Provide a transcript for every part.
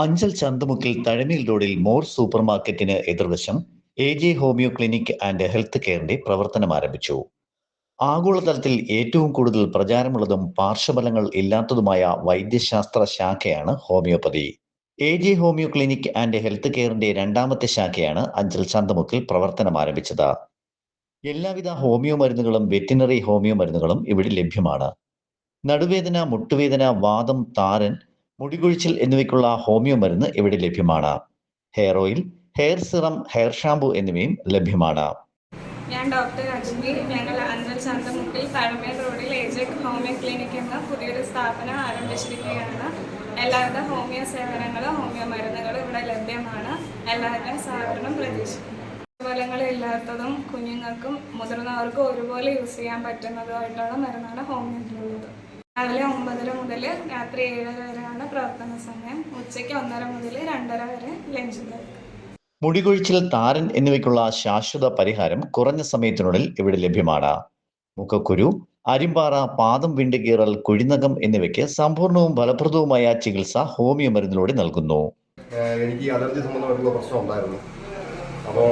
അഞ്ചൽ ചന്തമുക്കിൽ തഴമിൽ റോഡിൽ മോർ സൂപ്പർ മാർക്കറ്റിന് എതിർവശം A J homeo clinic and health കെയറിന്റെ പ്രവർത്തനം ആരംഭിച്ചു. ആഗോളതലത്തിൽ ഏറ്റവും കൂടുതൽ പ്രചാരമുള്ളതും പാർശ്വഫലങ്ങൾ ഇല്ലാത്തതുമായ വൈദ്യശാസ്ത്ര ശാഖയാണ് homeopathy. A J homeo clinic and health കെയറിന്റെ രണ്ടാമത്തെ ശാഖയാണ് അഞ്ചൽ ചന്തമുക്കിൽ പ്രവർത്തനം ആരംഭിച്ചത്. എല്ലാവിധ ഹോമിയോ മരുന്നുകളും വെറ്റിനറി ഹോമിയോ മരുന്നുകളും ഇവിടെ ലഭ്യമാണ്. നടുവേദന മുട്ടുവേദന വാദം താരൻ മുടികൊഴിച്ചിൽ എന്നിവയ്ക്കുള്ള ഹോമിയോ മരുന്ന് ഇവിടെ ലഭ്യമാണ്. Hair oil hair serum hair shampoo എന്നിവയും ലഭ്യമാണ്. ഞാൻ ഡോക്ടർ അജ്മി ഞങ്ങൾ അഞ്ചൽ ചന്തമുട്ടിൽ തഴമേൽ റോഡിൽ ഏജക് ഹോമിയോ ക്ലിനിക് എന്ന പുതിയൊരു സ്ഥാപനം ആരംഭിച്ചിരിക്കുകയാണ്. എല്ലാവിധ ഹോമിയോ സേവനങ്ങളും ഹോമിയോ മരുന്നുകളും ഇവിടെ ലഭ്യമാണ്. എല്ലാവരുടെയും സഹകരണം പ്രതീക്ഷിക്കുന്നു. ഫലങ്ങളില്ലാത്തതും കുഞ്ഞുങ്ങൾക്കും മുതിർന്നവർക്കും ഒരുപോലെ യൂസ് ചെയ്യാൻ പറ്റുന്നതുമായിട്ടുള്ള മരുന്നാണ് ഹോമിയോയിലുള്ളത്. രാവിലെ ഒമ്പതര മുതൽ രാത്രി ഏഴര വരെയാണ് പ്രവർത്തന സമയം. ഉച്ചയ്ക്ക് ഒന്നര മുതൽ രണ്ടര വരെ ലഞ്ച് ബ്രേക്ക് മുടികൊഴിച്ചിൽ താരൻ എന്നിവയ്ക്കുള്ള ശാശ്വത പരിഹാരം കുറഞ്ഞ സമയത്തിനുള്ളിൽ ഇവിടെ ലഭ്യമാണ്. മുഖക്കുരു അരിമ്പാറ പാദം വിണ്ടുകീറൽ കുഴിനകം എന്നിവയ്ക്ക് സമ്പൂർണവും ഫലപ്രദവുമായ ചികിത്സ ഹോമിയോ മരുന്നിലൂടെ നൽകുന്നു. എനിക്ക് അലർജി സംബന്ധമായിട്ടുള്ള പ്രശ്നം ഉണ്ടായിരുന്നു. അപ്പോൾ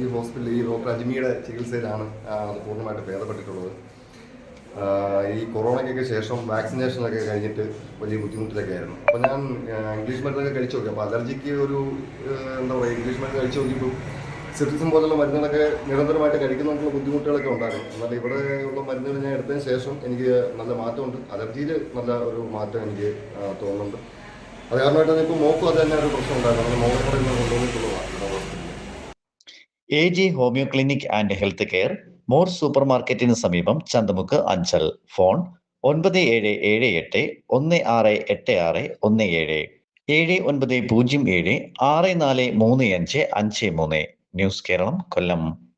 ഈ ഹോസ്പിറ്റലിൽ ഈ ഡോക്ടർ അജ്മിയുടെ ചികിത്സയിലാണ് അത് പൂർണമായിട്ട് ഭേദപ്പെട്ടിട്ടുള്ളത്. ഈ കൊറോണയ്ക്കൊക്കെ ശേഷം വാക്സിനേഷനൊക്കെ കഴിഞ്ഞിട്ട് വലിയ ബുദ്ധിമുട്ടിലൊക്കെ ആയിരുന്നു അപ്പോൾ ഞാൻ ഇംഗ്ലീഷ് മരുന്നൊക്കെ കഴിച്ചു നോക്കി. അപ്പോൾ അലർജിക്ക് ഒരു എന്താ പറയുക ഇംഗ്ലീഷ് മരുന്ന് കഴിച്ചു നോക്കിയപ്പോൾ സിറ്റിസം പോലുള്ള മരുന്നുകളൊക്കെ നിരന്തരമായിട്ട് കഴിക്കുന്നതിനുള്ള ബുദ്ധിമുട്ടുകളൊക്കെ ഉണ്ടായിരുന്നു. എന്നാൽ ഇവിടെ ഉള്ള മരുന്നുകൾ ഞാൻ എടുത്തതിന് ശേഷം എനിക്ക് നല്ല മാറ്റമുണ്ട്. അലർജിയിൽ നല്ല ഒരു മാറ്റം എനിക്ക് തോന്നുന്നുണ്ട്. അത് കാരണമായിട്ട് ഇപ്പോൾ മോക്കും അത് തന്നെ ഒരു പ്രശ്നം ഉണ്ടായിരുന്നു അങ്ങനെ മോളെ കൂടെ കൊണ്ടുവന്നിട്ടുള്ളതാണ് A G homeo clinic and health care more super മാർക്കറ്റിന് സമീപം ചന്തമുക്ക് അഞ്ചൽ. ഫോൺ ഒൻപത് ഏഴ് ഏഴ് എട്ട് ഒന്ന് ആറ് എട്ട് ആറ് ഒന്ന് ഏഴ്. ഏഴ് ഒൻപത് പൂജ്യം ഏഴ് ആറ് നാല് മൂന്ന് അഞ്ച് അഞ്ച് മൂന്ന്. ന്യൂസ് കേരളം കൊല്ലം.